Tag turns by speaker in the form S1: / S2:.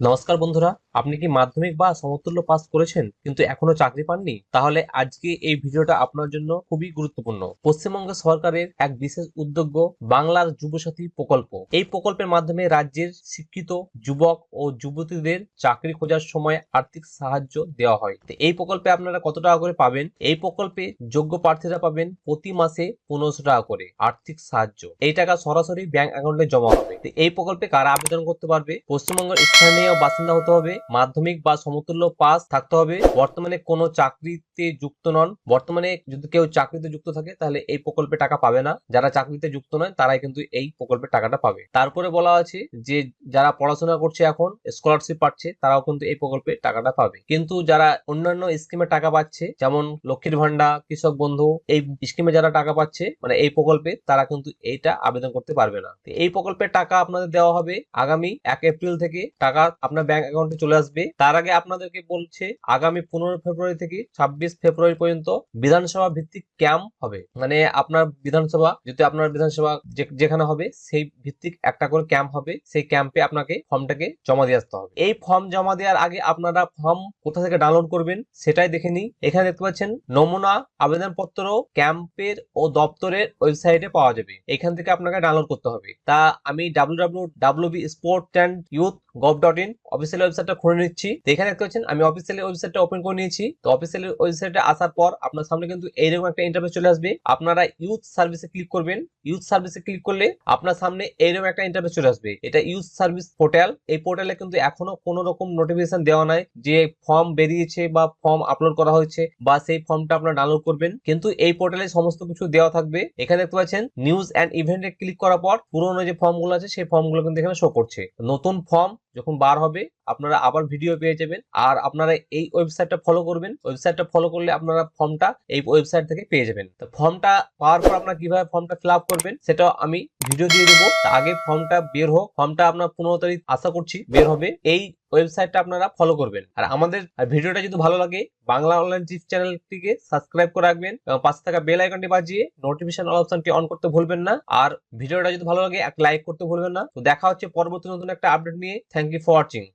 S1: নমস্কার বন্ধুরা, আপনি কি মাধ্যমিক বা সমতুল্য পাস করেছেন কিন্তু এখনও চাকরি পাননি? তাহলে আজকে এই ভিডিওটা আপনার জন্য খুবই গুরুত্বপূর্ণ। পশ্চিমবঙ্গ সরকারের এক বিশেষ উদ্যোগ বাংলার যুবসাথী প্রকল্প। এই প্রকল্পের মাধ্যমে রাজ্যের শিক্ষিত যুবক ও যুবতীদের চাকরি খোঁজার সময় আর্থিক সাহায্য দেওয়া হয়। এই প্রকল্পে আপনারা কত টাকা করে পাবেন? এই প্রকল্পে যোগ্য প্রার্থীরা পাবেন প্রতি মাসে পনেরোশো টাকা করে আর্থিক সাহায্য। এই টাকা সরাসরি ব্যাংক অ্যাকাউন্টে জমা হবে। এই প্রকল্পে কারা আবেদন করতে পারবে? পশ্চিমবঙ্গের স্থানীয় বাসিন্দা হতে হবে, মাধ্যমিক বা সমতুল্য পাস থাকতে হবে। বর্তমানে কোনো চাকরিতে যুক্ত নন। বর্তমানে যদি কেউ চাকরিতে যুক্ত থাকে, তাহলে এই প্রকল্পে টাকা পাবে না। যারা চাকরিতে যুক্ত নয়, তারাই কিন্তু এই প্রকল্পে টাকাটা পাবে। তারপরে বলা আছে যে, যারা পড়াশোনা করছে এখন স্কলারশিপ পাচ্ছে, তারাও কিন্তু এই প্রকল্পে টাকাটা পাবে। কিন্তু যারা অন্যান্য স্কিমে টাকা পাচ্ছে, যেমন লক্ষ্মীর ভান্ডার কৃষক বন্ধু, এই স্কিমে যারা টাকা পাচ্ছে মানে এই প্রকল্পে তারা কিন্তু এইটা আবেদন করতে পারবে না। এই প্রকল্পের টাকা আপনাদের দেওয়া হবে। আগামী এক এপ্রিল থেকে টাকা আপনার ব্যাংক অ্যাকাউন্টে চলে আসবে। তার আগে আপনাদেরকে বলছে, আগামী পনেরো ফেব্রুয়ারি থেকে ছাব্বিশ ফেব্রুয়ারি পর্যন্ত বিধানসভা ভিত্তিক ক্যাম্প হবে। মানে আপনার বিধানসভা যদি আপনার বিধানসভা যেখানে হবে, সেই ভিত্তিক একটা করে ক্যাম্প হবে। সেই ক্যাম্পে আপনাকে ফর্মটাকে জমা দিয়ে আসতে হবে। এই ফর্ম জমা দেওয়ার আগে আপনারা ফর্ম কোথা থেকে ডাউনলোড করবেন সেটাই দেখে নিই এখানে দেখতে পাচ্ছেন, নমুনা আবেদনপত্র ক্যাম্পের ও দপ্তরের ওয়েবসাইটে পাওয়া যাবে। এখান থেকে আপনাকে ডাউনলোড করতে হবে। তা আমি W W W B sport and youth gov dot in official ওয়েবসাইটটা খুলে নিচ্ছি। এখানে দেখতে পাচ্ছেন, আমি অফিসিয়াল ওয়েবসাইটটা ওপেন করে নিয়েছি। তো অফিসিয়াল ওয়েবসাইটে আসার পর আপনার সামনে কিন্তু এইরকম একটা ইন্টারফেস চলে আসবে। আপনারা ইউথ সার্ভিসে ক্লিক করবেন। ইউথ সার্ভিসে ক্লিক করলে আপনার সামনে এইরকম একটা ইন্টারফেস চলে আসবে। এটা ইউথ সার্ভিস পোর্টাল এই পোর্টালে কিন্তু এখনও কোনো রকম নোটিফিকেশন দেওয়া নাই যে ফর্ম বেরিয়েছে বা ফর্ম আপলোড করা হয়েছে বা সেই ফর্মটা আপনারা ডাউনলোড করবেন। কিন্তু এই পোর্টালে সমস্ত কিছু দেওয়া থাকবে। এখানে দেখতে পাচ্ছেন নিউজ অ্যান্ড ইভেন্টে ক্লিক করার পর পুরোনো যে ফর্মগুলো আছে, সেই ফর্মগুলো কিন্তু এখানে শো করছে। নতুন ফর্ম যখন বার হবে আপনারা আবার ভিডিও পেয়ে যাবেন। আর আপনারা এই ওয়েবসাইটটা ফলো করবেন। ওয়েবসাইটটা ফলো করলে আপনারা ফর্মটা এই ওয়েবসাইট থেকে পেয়ে যাবেন। তো ফর্মটা পাওয়ার পর আপনারা কীভাবে ফর্মটা ফিল করবেন সেটা আমি ভিডিও দিয়ে দেবো। আগে ফর্মটা বের হোক। ফর্মটা আপনার পনেরো তারিখ আশা করছি বের হবে। এই ওয়েবসাইটটা আপনারা ফলো করবেন। আর আমাদের ভিডিওটা যদি ভালো লাগে, বাংলা অনলাইন টিপস চ্যানেলটিকে সাবস্ক্রাইব করে রাখবেন এবং পাশে থাকা বেল আইকনটি বাজিয়ে নোটিফিকেশন অপশনটি অন করতে ভুলবেন না। আর ভিডিওটা যদি ভালো লাগে, এক লাইক করতে ভুলবেন না। তো দেখা হচ্ছে পরবর্তী নতুন একটা আপডেট নিয়ে। Thank you for watching